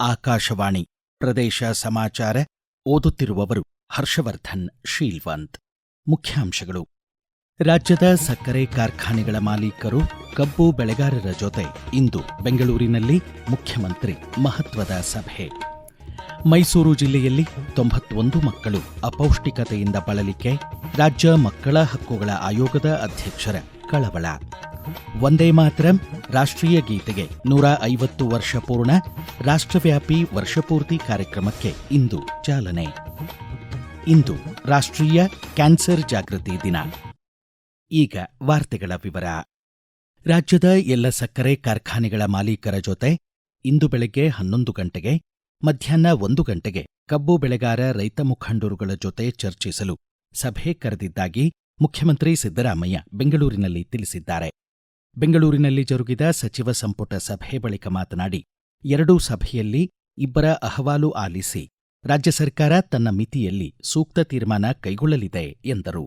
ಆಕಾಶವಾಣಿ ಪ್ರದೇಶ ಸಮಾಚಾರ ಓದುತ್ತಿರುವವರು ಹರ್ಷವರ್ಧನ್ ಶೀಲ್ವಂತ್ ಮುಖ್ಯಾಂಶಗಳು. ರಾಜ್ಯದ ಸಕ್ಕರೆ ಕಾರ್ಖಾನೆಗಳ ಮಾಲೀಕರು ಕಬ್ಬು ಬೆಳೆಗಾರರ ಜೊತೆ ಇಂದು ಬೆಂಗಳೂರಿನಲ್ಲಿ ಮುಖ್ಯಮಂತ್ರಿ ಮಹತ್ವದ ಸಭೆ. ಮೈಸೂರು ಜಿಲ್ಲೆಯಲ್ಲಿ ತೊಂಬತ್ತೊಂದು ಮಕ್ಕಳು ಅಪೌಷ್ಟಿಕತೆಯಿಂದ ಬಳಲಿಕೆ, ರಾಜ್ಯ ಮಕ್ಕಳ ಹಕ್ಕುಗಳ ಆಯೋಗದ ಅಧ್ಯಕ್ಷರ ಕಳವಳ. ಒಂದೇ ಮಾತರಂ ರಾಷ್ಟ್ರೀಯ ಗೀತೆಗೆ ನೂರ ಐವತ್ತು ವರ್ಷ ಪೂರ್ಣ ರಾಷ್ಟ್ರವ್ಯಾಪಿ ವರ್ಷಪೂರ್ತಿ ಕಾರ್ಯಕ್ರಮಕ್ಕೆ ಇಂದು ಚಾಲನೆ. ಇಂದು ರಾಷ್ಟ್ರೀಯ ಕ್ಯಾನ್ಸರ್ ಜಾಗೃತಿ ದಿನ. ಈಗ ವಾರ್ತೆಗಳ ವಿವರ. ರಾಜ್ಯದ ಎಲ್ಲ ಸಕ್ಕರೆ ಕಾರ್ಖಾನೆಗಳ ಮಾಲೀಕರ ಜೊತೆ ಇಂದು ಬೆಳಗ್ಗೆ ಹನ್ನೊಂದು ಗಂಟೆಗೆ, ಮಧ್ಯಾಹ್ನ ಒಂದು ಗಂಟೆಗೆ ಕಬ್ಬು ಬೆಳೆಗಾರ ರೈತ ಮುಖಂಡರುಗಳ ಜೊತೆ ಚರ್ಚಿಸಲು ಸಭೆ ಕರೆದಿದ್ದಾಗಿ ಮುಖ್ಯಮಂತ್ರಿ ಸಿದ್ದರಾಮಯ್ಯ ಬೆಂಗಳೂರಿನಲ್ಲಿ ತಿಳಿಸಿದ್ದಾರೆ. ಬೆಂಗಳೂರಿನಲ್ಲಿ ಜರುಗಿದ ಸಚಿವ ಸಂಪುಟ ಸಭೆ ಬಳಿಕ ಮಾತನಾಡಿ, ಎರಡೂ ಸಭೆಯಲ್ಲಿ ಇಬ್ಬರ ಅಹವಾಲು ಆಲಿಸಿ, ರಾಜ್ಯ ಸರ್ಕಾರ ತನ್ನ ಮಿತಿಯಲ್ಲಿ ಸೂಕ್ತ ತೀರ್ಮಾನ ಕೈಗೊಳ್ಳಲಿದೆ ಎಂದರು.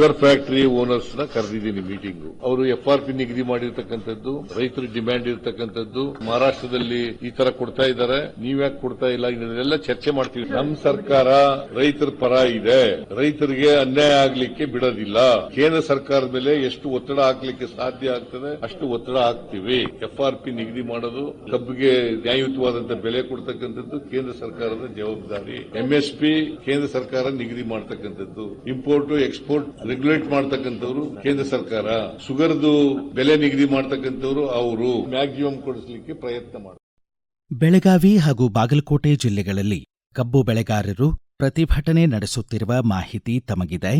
ಶುಗರ್ ಫ್ಯಾಕ್ಟರಿ ಓನರ್ಸ್ನ ಕರೆದಿದ್ದೀನಿ ಮೀಟಿಂಗ್ ಅವರು ಎಫ್ ಪಿ ನಿಗದಿ ಮಾಡಿರ್ತಕ್ಕಂಥದ್ದು, ರೈತರ ಡಿಮ್ಯಾಂಡ್ ಇರತಕ್ಕಂಥದ್ದು, ಮಹಾರಾಷ್ಟ್ರದಲ್ಲಿ ಈ ತರ ಕೊಡ್ತಾ ಇದ್ದಾರೆ. ನೀವ್ಯಾಕೆ ಕೊಡ್ತಾ ಇಲ್ಲ? ಇದನ್ನೆಲ್ಲ ಚರ್ಚೆ ಮಾಡ್ತೀವಿ. ನಮ್ಮ ಸರ್ಕಾರ ರೈತರ ಪರ ಇದೆ. ರೈತರಿಗೆ ಅನ್ಯಾಯ ಆಗ್ಲಿಕ್ಕೆ ಬಿಡೋದಿಲ್ಲ. ಕೇಂದ್ರ ಸರ್ಕಾರದ ಮೇಲೆ ಎಷ್ಟು ಒತ್ತಡ ಹಾಕ್ಲಿಕ್ಕೆ ಸಾಧ್ಯ ಆಗ್ತದೆ, ಅಷ್ಟು ಒತ್ತಡ ಹಾಕ್ತಿವಿ. ಎಫ್ ಪಿ ನಿಗದಿ ಮಾಡೋದು ಕಬ್ಬಿಗೆ ನ್ಯಾಯಯುತವಾದಂತಹ ಬೆಲೆ ಕೊಡ್ತಕ್ಕಂಥದ್ದು ಕೇಂದ್ರ ಸರ್ಕಾರದ ಜವಾಬ್ದಾರಿ. ಎಂಎಸ್ಪಿ ಕೇಂದ್ರ ಸರ್ಕಾರ ನಿಗದಿ ಮಾಡತಕ್ಕಂಥದ್ದು. ಇಂಪೋರ್ಟ್ ಎಕ್ಸ್ಪೋರ್ಟ್ ರೆಗ್ಯುಲೇಟ್ ಮಾಡ್ತಕ್ಕಂಥವ್ರು ಕೇಂದ್ರ ಸರ್ಕಾರ. ಶುಗರ್ದು ಬೆಲೆ ನಿಗದಿ ಮಾಡ್ತಕ್ಕಂಥವ್ರು ಅವರು. ಮ್ಯಾಕ್ಸಿಮಮ್ ಕೊಡಿಸಲಿಕ್ಕೆ ಪ್ರಯತ್ನ ಮಾಡ. ಬೆಳಗಾವಿ ಹಾಗೂ ಬಾಗಲಕೋಟೆ ಜಿಲ್ಲೆಗಳಲ್ಲಿ ಕಬ್ಬು ಬೆಳೆಗಾರರು ಪ್ರತಿಭಟನೆ ನಡೆಸುತ್ತಿರುವ ಮಾಹಿತಿ ತಮಗಿದೆ.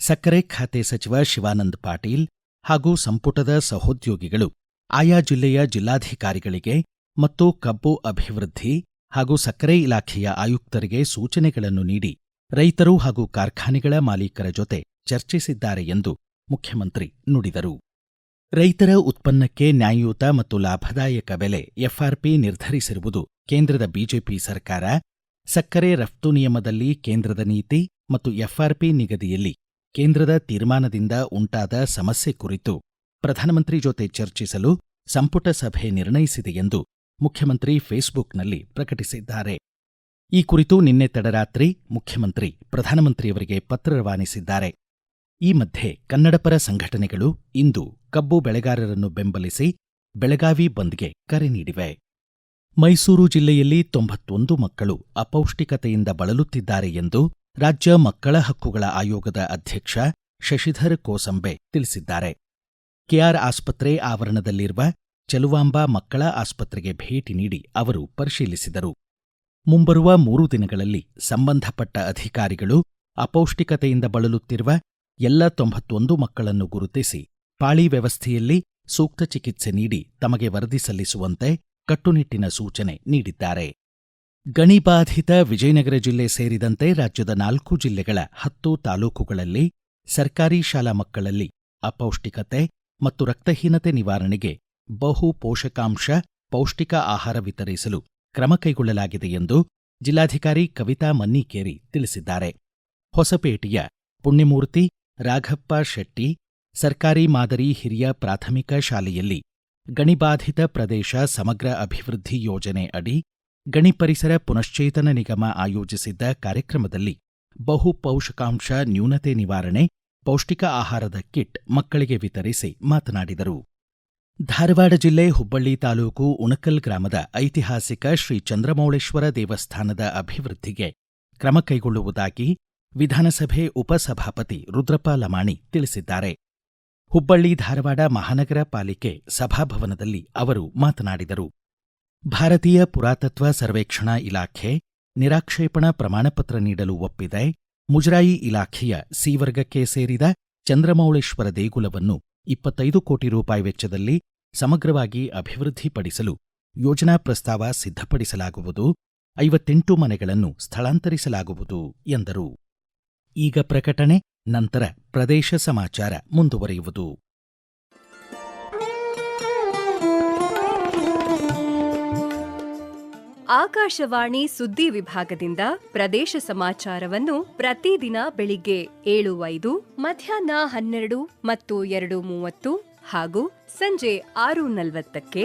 ಸಕ್ಕರೆ ಖಾತೆ ಸಚಿವ ಶಿವಾನಂದ ಪಾಟೀಲ್ ಹಾಗೂ ಸಂಪುಟದ ಸಹೋದ್ಯೋಗಿಗಳು ಆಯಾ ಜಿಲ್ಲೆಯ ಜಿಲ್ಲಾಧಿಕಾರಿಗಳಿಗೆ ಮತ್ತು ಕಬ್ಬು ಅಭಿವೃದ್ಧಿ ಹಾಗೂ ಸಕ್ಕರೆ ಇಲಾಖೆಯ ಆಯುಕ್ತರಿಗೆ ಸೂಚನೆಗಳನ್ನು ನೀಡಿ ರೈತರು ಹಾಗೂ ಕಾರ್ಖಾನೆಗಳ ಮಾಲೀಕರ ಜೊತೆ ಚರ್ಚಿಸಿದ್ದಾರೆ ಎಂದು ಮುಖ್ಯಮಂತ್ರಿ ನುಡಿದರು. ರೈತರ ಉತ್ಪನ್ನಕ್ಕೆ ನ್ಯಾಯಯುತ ಮತ್ತು ಲಾಭದಾಯಕ ಬೆಲೆ ಎಫ್ಆರ್ಪಿ ನಿರ್ಧರಿಸಿರುವುದು ಕೇಂದ್ರದ ಬಿಜೆಪಿ ಸರ್ಕಾರ. ಸಕ್ಕರೆ ರಫ್ತು ನಿಯಮದಲ್ಲಿ ಕೇಂದ್ರದ ನೀತಿ ಮತ್ತು ಎಫ್ಆರ್ಪಿ ನಿಗದಿಯಲ್ಲಿ ಕೇಂದ್ರದ ತೀರ್ಮಾನದಿಂದ ಉಂಟಾದ ಸಮಸ್ಯೆ ಕುರಿತು ಪ್ರಧಾನಮಂತ್ರಿ ಜೊತೆ ಚರ್ಚಿಸಲು ಸಂಪುಟ ಸಭೆ ನಿರ್ಣಯಿಸಿದೆ ಎಂದು ಮುಖ್ಯಮಂತ್ರಿ ಫೇಸ್ಬುಕ್ನಲ್ಲಿ ಪ್ರಕಟಿಸಿದ್ದಾರೆ. ಈ ಕುರಿತು ನಿನ್ನೆ ತಡರಾತ್ರಿ ಮುಖ್ಯಮಂತ್ರಿ, ಪ್ರಧಾನಮಂತ್ರಿಯವರಿಗೆ ಪತ್ರ ರವಾನಿಸಿದ್ದಾರೆ. ಈ ಮಧ್ಯೆ ಕನ್ನಡಪರ ಸಂಘಟನೆಗಳು ಇಂದು ಕಬ್ಬು ಬೆಳೆಗಾರರನ್ನು ಬೆಂಬಲಿಸಿ ಬೆಳಗಾವಿ ಬಂದ್ಗೆ ಕರೆ ನೀಡಿವೆ. ಮೈಸೂರು ಜಿಲ್ಲೆಯಲ್ಲಿ ತೊಂಬತ್ತೊಂದು ಮಕ್ಕಳು ಅಪೌಷ್ಟಿಕತೆಯಿಂದ ಬಳಲುತ್ತಿದ್ದಾರೆ ಎಂದು ರಾಜ್ಯ ಮಕ್ಕಳ ಹಕ್ಕುಗಳ ಆಯೋಗದ ಅಧ್ಯಕ್ಷ ಶಶಿಧರ್ ಕೋಸಂಬೆ ತಿಳಿಸಿದ್ದಾರೆ. ಕೆಆರ್ ಆಸ್ಪತ್ರೆ ಆವರಣದಲ್ಲಿರುವ ಚಲುವಾಂಬಾ ಮಕ್ಕಳ ಆಸ್ಪತ್ರೆಗೆ ಭೇಟಿ ನೀಡಿ ಅವರು ಪರಿಶೀಲಿಸಿದರು. ಮುಂಬರುವ ಮೂರು ದಿನಗಳಲ್ಲಿ ಸಂಬಂಧಪಟ್ಟ ಅಧಿಕಾರಿಗಳು ಅಪೌಷ್ಟಿಕತೆಯಿಂದ ಬಳಲುತ್ತಿರುವ ಎಲ್ಲ ತೊಂಬತ್ತೊಂದು ಮಕ್ಕಳನ್ನು ಗುರುತಿಸಿ ಪಾಳಿ ವ್ಯವಸ್ಥೆಯಲ್ಲಿ ಸೂಕ್ತ ಚಿಕಿತ್ಸೆ ನೀಡಿ ತಮಗೆ ವರದಿ ಸಲ್ಲಿಸುವಂತೆ ಕಟ್ಟುನಿಟ್ಟಿನ ಸೂಚನೆ ನೀಡಿದ್ದಾರೆ. ಗಣಿಬಾಧಿತ ವಿಜಯನಗರ ಜಿಲ್ಲೆ ಸೇರಿದಂತೆ ರಾಜ್ಯದ ನಾಲ್ಕು ಜಿಲ್ಲೆಗಳ ಹತ್ತು ತಾಲೂಕುಗಳಲ್ಲಿ ಸರ್ಕಾರಿ ಶಾಲಾ ಮಕ್ಕಳಲ್ಲಿ ಅಪೌಷ್ಟಿಕತೆ ಮತ್ತು ರಕ್ತಹೀನತೆ ನಿವಾರಣೆಗೆ ಬಹು ಪೋಷಕಾಂಶ, ಪೌಷ್ಟಿಕ ಆಹಾರ ವಿತರಿಸಲು ಕ್ರಮ ಕೈಗೊಳ್ಳಲಾಗಿದೆ ಎಂದು ಜಿಲ್ಲಾಧಿಕಾರಿ ಕವಿತಾ ಮನ್ನಿಕೇರಿ ತಿಳಿಸಿದ್ದಾರೆ. ಹೊಸಪೇಟೆಯ ಪುಣ್ಯಮೂರ್ತಿ ರಾಘಪ್ಪ ಶೆಟ್ಟಿ, ಸರ್ಕಾರಿ ಮಾದರಿ ಹಿರಿಯ ಪ್ರಾಥಮಿಕ ಶಾಲೆಯಲ್ಲಿ ಗಣಿಬಾಧಿತ ಪ್ರದೇಶ ಸಮಗ್ರ ಅಭಿವೃದ್ಧಿ ಯೋಜನೆ ಅಡಿ ಗಣಿ ಪರಿಸರ ಪುನಶ್ಚೇತನ ನಿಗಮ ಆಯೋಜಿಸಿದ್ದ ಕಾರ್ಯಕ್ರಮದಲ್ಲಿ ಬಹು ಪೌಷಕಾಂಶ ನ್ಯೂನತೆ ನಿವಾರಣೆ, ಪೌಷ್ಟಿಕ ಆಹಾರದ ಕಿಟ್ ಮಕ್ಕಳಿಗೆ ವಿತರಿಸಿ ಮಾತನಾಡಿದರು. ಧಾರವಾಡ ಜಿಲ್ಲೆ ಹುಬ್ಬಳ್ಳಿ ತಾಲೂಕು ಉಣಕಲ್ ಗ್ರಾಮದ ಐತಿಹಾಸಿಕ ಶ್ರೀ ಚಂದ್ರಮೌಳೇಶ್ವರ ದೇವಸ್ಥಾನದ ಅಭಿವೃದ್ಧಿಗೆ ಕ್ರಮ ಕೈಗೊಳ್ಳುವುದಾಗಿ ವಿಧಾನಸಭೆ ಉಪಸಭಾಪತಿ ರುದ್ರಪ್ಪ ಲಮಾಣಿ ತಿಳಿಸಿದ್ದಾರೆ. ಹುಬ್ಬಳ್ಳಿ ಧಾರವಾಡ ಮಹಾನಗರ ಪಾಲಿಕೆ ಸಭಾಭವನದಲ್ಲಿ ಅವರು ಮಾತನಾಡಿದರು. ಭಾರತೀಯ ಪುರಾತತ್ವ ಸರ್ವೇಕ್ಷಣಾ ಇಲಾಖೆ ನಿರಾಕ್ಷೇಪಣಾ ಪ್ರಮಾಣಪತ್ರ ನೀಡಲು ಒಪ್ಪಿದೆ. ಮುಜರಾಯಿ ಇಲಾಖೆಯ ಸಿ ವರ್ಗಕ್ಕೆ ಸೇರಿದ ಚಂದ್ರಮೌಳೇಶ್ವರ ದೇಗುಲವನ್ನು ಇಪ್ಪತ್ತೈದು ಕೋಟಿ ರೂಪಾಯಿ ವೆಚ್ಚದಲ್ಲಿ ಸಮಗ್ರವಾಗಿ ಅಭಿವೃದ್ಧಿಪಡಿಸಲು ಯೋಜನಾ ಪ್ರಸ್ತಾವ ಸಿದ್ಧಪಡಿಸಲಾಗುವುದು. ಐವತ್ತೆಂಟು ಮನೆಗಳನ್ನು ಸ್ಥಳಾಂತರಿಸಲಾಗುವುದು ಎಂದರು. ಈಗ ಪ್ರಕಟಣೆ, ನಂತರ ಪ್ರದೇಶ ಸಮಾಚಾರ ಮುಂದುವರಿಯುವುದು. ಆಕಾಶವಾಣಿ ಸುದ್ದಿ ವಿಭಾಗದಿಂದ ಪ್ರದೇಶ ಸಮಾಚಾರವನ್ನು ಪ್ರತಿದಿನ ಬೆಳಿಗ್ಗೆ ಏಳು ಐದು ಮಧ್ಯಾಹ್ನ ಹನ್ನೆರಡು ಮತ್ತು ಎರಡು ಮೂವತ್ತು ಹಾಗೂ ಸಂಜೆ ಆರು ನಲವತ್ತಕ್ಕೆ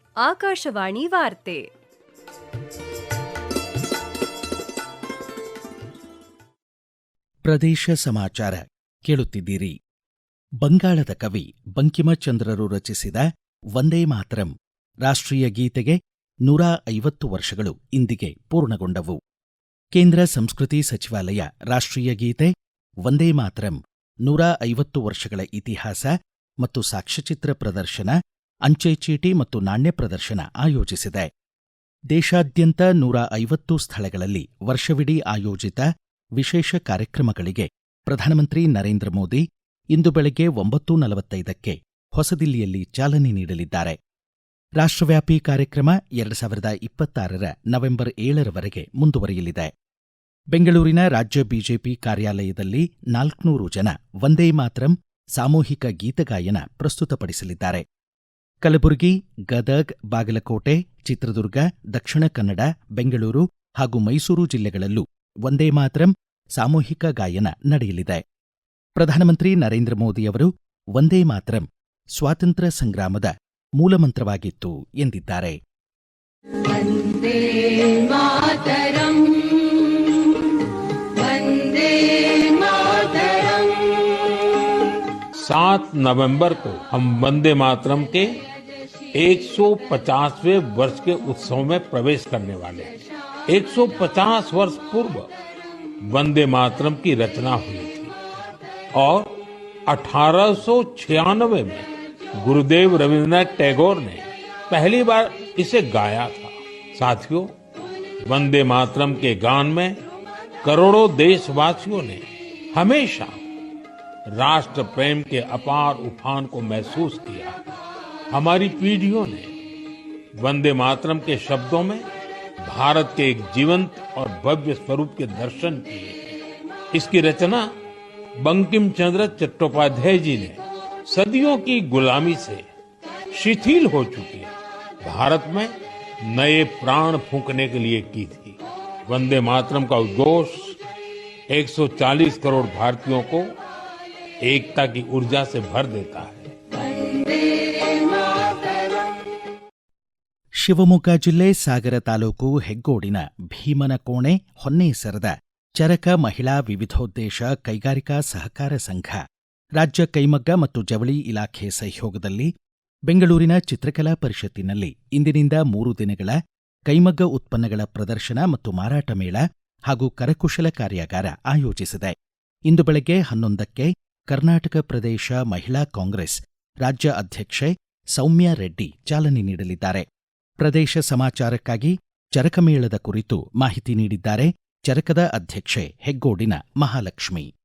ಆಕಾಶವಾಣಿ ವಾರ್ತೆ. ಪ್ರದೇಶ ಸಮಾಚಾರ ಕೇಳುತ್ತಿದ್ದೀರಿ. ಬಂಗಾಳದ ಕವಿ ಬಂಕಿಮಚಂದ್ರರು ರಚಿಸಿದ ವಂದೇ ಮಾತರಂ ರಾಷ್ಟ್ರೀಯ ಗೀತೆಗೆ ನೂರ ಐವತ್ತು ವರ್ಷಗಳು ಇಂದಿಗೆ ಪೂರ್ಣಗೊಂಡವು. ಕೇಂದ್ರ ಸಂಸ್ಕೃತಿ ಸಚಿವಾಲಯ ರಾಷ್ಟ್ರೀಯ ಗೀತೆ ವಂದೇ ಮಾತರಂ ನೂರ ಐವತ್ತು ವರ್ಷಗಳ ಇತಿಹಾಸ ಮತ್ತು ಸಾಕ್ಷ್ಯಚಿತ್ರ ಪ್ರದರ್ಶನ ಅಂಚೆ ಚೀಟಿ ಮತ್ತು ನಾಣ್ಯ ಪ್ರದರ್ಶನ ಆಯೋಜಿಸಿದೆ. ದೇಶಾದ್ಯಂತ ನೂರ ಐವತ್ತು ಸ್ಥಳಗಳಲ್ಲಿ ವರ್ಷವಿಡೀ ಆಯೋಜಿತ ವಿಶೇಷ ಕಾರ್ಯಕ್ರಮಗಳಿಗೆ ಪ್ರಧಾನಮಂತ್ರಿ ನರೇಂದ್ರ ಮೋದಿ ಇಂದು ಬೆಳಗ್ಗೆ ಒಂಬತ್ತು ನಲವತ್ತೈದಕ್ಕೆ ಹೊಸದಿಲ್ಲಿಯಲ್ಲಿ ಚಾಲನೆ ನೀಡಲಿದ್ದಾರೆ. ರಾಷ್ಟ್ರವ್ಯಾಪಿ ಕಾರ್ಯಕ್ರಮ ಎರಡು ಸಾವಿರದ ಇಪ್ಪತ್ತಾರರ ನವೆಂಬರ್ ಏಳರವರೆಗೆ ಮುಂದುವರಿಯಲಿದೆ. ಬೆಂಗಳೂರಿನ ರಾಜ್ಯ ಬಿಜೆಪಿ ಕಾರ್ಯಾಲಯದಲ್ಲಿ ನಾಲ್ಕುನೂರು ಜನ ವಂದೇ ಮಾತರಂ ಸಾಮೂಹಿಕ ಗೀತಗಾಯನ ಪ್ರಸ್ತುತಪಡಿಸಲಿದ್ದಾರೆ. ಕಲಬುರಗಿ ಗದಗ್ ಬಾಗಲಕೋಟೆ ಚಿತ್ರದುರ್ಗ ದಕ್ಷಿಣ ಕನ್ನಡ ಬೆಂಗಳೂರು ಹಾಗೂ ಮೈಸೂರು ಜಿಲ್ಲೆಗಳಲ್ಲೂ ವಂದೇ ಮಾತರಂ ಸಾಮೂಹಿಕ ಗಾಯನ ನಡೆಯಲಿದೆ ಪ್ರಧಾನಮಂತ್ರಿ ನರೇಂದ್ರ ಮೋದಿಯವರು ವಂದೇ ಮಾತರಂ ಸ್ವಾತಂತ್ರ್ಯ ಸಂಗ್ರಾಮದ ಮೂಲಮಂತ್ರವಾಗಿತ್ತು ಎಂದಿದ್ದಾರೆ सात नवंबर को हम वंदे मातरम के 150वें वर्ष के उत्सव में प्रवेश करने वाले। हैं 150 वर्ष पूर्व वंदे मातरम की रचना हुई थी और 1896 में गुरुदेव रविन्द्रनाथ टैगोर ने पहली बार इसे गाया था। साथियों, वंदे मातरम के गान में करोड़ों देशवासियों ने हमेशा राष्ट्र प्रेम के अपार उफान को महसूस किया। हमारी पीढ़ियों ने वंदे मातरम के शब्दों में भारत के एक जीवंत और भव्य स्वरूप के दर्शन किए इसकी रचना बंकिम चंद्र चट्टोपाध्याय जी ने सदियों की गुलामी से शिथिल हो चुकी भारत में नए प्राण फूंकने के लिए की थी। वंदे मातरम का उद्घोष 140 करोड़ भारतीयों को एकता की ऊर्जा से भर देता है। ಶಿವಮೊಗ್ಗ ಜಿಲ್ಲೆ ಸಾಗರ ತಾಲೂಕು ಹೆಗ್ಗೋಡಿನ ಭೀಮನಕೋಣೆ ಹೊನ್ನೇಸರದ ಚರಕ ಮಹಿಳಾ ವಿವಿಧೋದ್ದೇಶ ಕೈಗಾರಿಕಾ ಸಹಕಾರ ಸಂಘ, ರಾಜ್ಯ ಕೈಮಗ್ಗ ಮತ್ತು ಜವಳಿ ಇಲಾಖೆ ಸಹಯೋಗದಲ್ಲಿ ಬೆಂಗಳೂರಿನ ಚಿತ್ರಕಲಾ ಪರಿಷತ್ತಿನಲ್ಲಿ ಇಂದಿನಿಂದ ಮೂರು ದಿನಗಳ ಕೈಮಗ್ಗ ಉತ್ಪನ್ನಗಳ ಪ್ರದರ್ಶನ ಮತ್ತು ಮಾರಾಟ ಮೇಳ ಹಾಗೂ ಕರಕುಶಲ ಕಾರ್ಯಾಗಾರ ಆಯೋಜಿಸಿದೆ. ಇಂದು ಬೆಳಗ್ಗೆ ಹನ್ನೊಂದಕ್ಕೆ ಕರ್ನಾಟಕ ಪ್ರದೇಶ ಮಹಿಳಾ ಕಾಂಗ್ರೆಸ್ ರಾಜ್ಯ ಅಧ್ಯಕ್ಷೆ ಸೌಮ್ಯ ರೆಡ್ಡಿ ಚಾಲನೆ ನೀಡಲಿದ್ದಾರೆ. ಪ್ರದೇಶ ಸಮಾಚಾರಕ್ಕಾಗಿ ಚರಕಮೇಳದ ಕುರಿತು ಮಾಹಿತಿ ನೀಡಿದ್ದಾರೆ ಚರಕದ ಅಧ್ಯಕ್ಷೆ ಹೆಗ್ಗೋಡಿನ ಮಹಾಲಕ್ಷ್ಮಿ.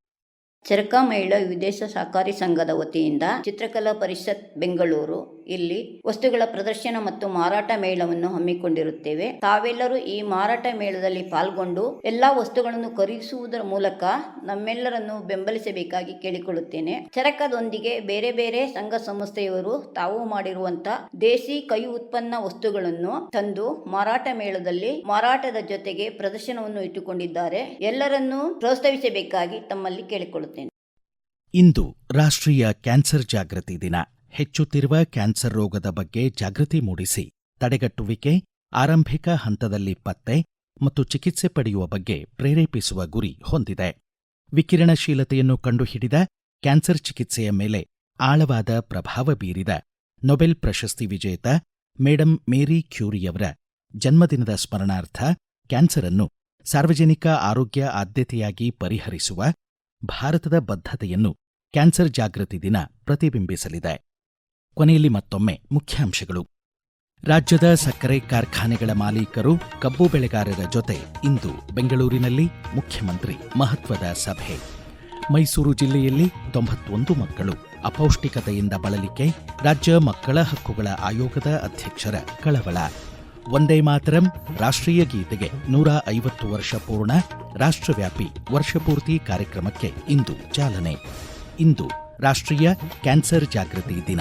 ಚರಕ ಮೇಳ ವಿದೇಶ ಸಹಕಾರಿ ಸಂಘದ ವತಿಯಿಂದ ಚಿತ್ರಕಲಾ ಪರಿಷತ್ ಬೆಂಗಳೂರು ಇಲ್ಲಿ ವಸ್ತುಗಳ ಪ್ರದರ್ಶನ ಮತ್ತು ಮಾರಾಟ ಮೇಳವನ್ನು ಹಮ್ಮಿಕೊಂಡಿರುತ್ತೇವೆ. ತಾವೆಲ್ಲರೂ ಈ ಮಾರಾಟ ಮೇಳದಲ್ಲಿ ಪಾಲ್ಗೊಂಡು ಎಲ್ಲಾ ವಸ್ತುಗಳನ್ನು ಖರೀದಿಸುವುದರ ಮೂಲಕ ನಮ್ಮೆಲ್ಲರನ್ನು ಬೆಂಬಲಿಸಬೇಕಾಗಿ ಕೇಳಿಕೊಳ್ಳುತ್ತೇನೆ. ಚರಕದೊಂದಿಗೆ ಬೇರೆ ಬೇರೆ ಸಂಘ ಸಂಸ್ಥೆಯವರು ತಾವು ಮಾಡಿರುವಂತ ದೇಸಿ ಕೈ ಉತ್ಪನ್ನ ವಸ್ತುಗಳನ್ನು ತಂದು ಮಾರಾಟ ಮೇಳದಲ್ಲಿ ಮಾರಾಟದ ಜೊತೆಗೆ ಪ್ರದರ್ಶನವನ್ನು ಇಟ್ಟುಕೊಂಡಿದ್ದಾರೆ. ಎಲ್ಲರನ್ನೂ ಪ್ರೋತ್ಸಾಹಿಸಬೇಕಾಗಿ ತಮ್ಮಲ್ಲಿ ಕೇಳಿಕೊಳ್ಳುತ್ತೇನೆ. ಇಂದು ರಾಷ್ಟ್ರೀಯ ಕ್ಯಾನ್ಸರ್ ಜಾಗೃತಿ ದಿನ. ಹೆಚ್ಚುತ್ತಿರುವ ಕ್ಯಾನ್ಸರ್ ರೋಗದ ಬಗ್ಗೆ ಜಾಗೃತಿ ಮೂಡಿಸಿ, ತಡೆಗಟ್ಟುವಿಕೆ, ಆರಂಭಿಕ ಹಂತದಲ್ಲಿ ಪತ್ತೆ ಮತ್ತು ಚಿಕಿತ್ಸೆ ಪಡೆಯುವ ಬಗ್ಗೆ ಪ್ರೇರೇಪಿಸುವ ಗುರಿ ಹೊಂದಿದೆ. ವಿಕಿರಣಶೀಲತೆಯನ್ನು ಕಂಡುಹಿಡಿದ ಕ್ಯಾನ್ಸರ್ ಚಿಕಿತ್ಸೆಯ ಮೇಲೆ ಆಳವಾದ ಪ್ರಭಾವ ಬೀರಿದ ನೊಬೆಲ್ ಪ್ರಶಸ್ತಿ ವಿಜೇತ ಮೇಡಂ ಮೇರಿ ಕ್ಯೂರಿಯವರ ಜನ್ಮದಿನದ ಸ್ಮರಣಾರ್ಥ ಕ್ಯಾನ್ಸರ್ ಅನ್ನು ಸಾರ್ವಜನಿಕ ಆರೋಗ್ಯ ಆದ್ಯತೆಯಾಗಿ ಪರಿಹರಿಸುವ ಭಾರತದ ಬದ್ಧತೆಯನ್ನು ಕ್ಯಾನ್ಸರ್ ಜಾಗೃತಿ ದಿನ ಪ್ರತಿಬಿಂಬಿಸಲಿದೆ. ಕೊನೆಯಲ್ಲಿ ಮತ್ತೊಮ್ಮೆ ಮುಖ್ಯಾಂಶಗಳು. ರಾಜ್ಯದ ಸಕ್ಕರೆ ಕಾರ್ಖಾನೆಗಳ ಮಾಲೀಕರು ಕಬ್ಬು ಬೆಳೆಗಾರರ ಜೊತೆ ಇಂದು ಬೆಂಗಳೂರಿನಲ್ಲಿ ಮುಖ್ಯಮಂತ್ರಿ ಮಹತ್ವದ ಸಭೆ. ಮೈಸೂರು ಜಿಲ್ಲೆಯಲ್ಲಿ ತೊಂಬತ್ತೊಂದು ಮಕ್ಕಳು ಅಪೌಷ್ಟಿಕತೆಯಿಂದ ಬಳಲಿಕೆ ರಾಜ್ಯ ಮಕ್ಕಳ ಹಕ್ಕುಗಳ ಆಯೋಗದ ಅಧ್ಯಕ್ಷರ ಕಳವಳ. ಒಂದೇ ಮಾತರಂ ರಾಷ್ಟ್ರೀಯ ಗೀತೆಗೆ ನೂರ ಐವತ್ತು ವರ್ಷ ಪೂರ್ಣ ರಾಷ್ಟ್ರವ್ಯಾಪಿ ವರ್ಷಪೂರ್ತಿ ಕಾರ್ಯಕ್ರಮಕ್ಕೆ ಇಂದು ಚಾಲನೆ. ಇಂದು ರಾಷ್ಟ್ರೀಯ ಕ್ಯಾನ್ಸರ್ ಜಾಗೃತಿ ದಿನ.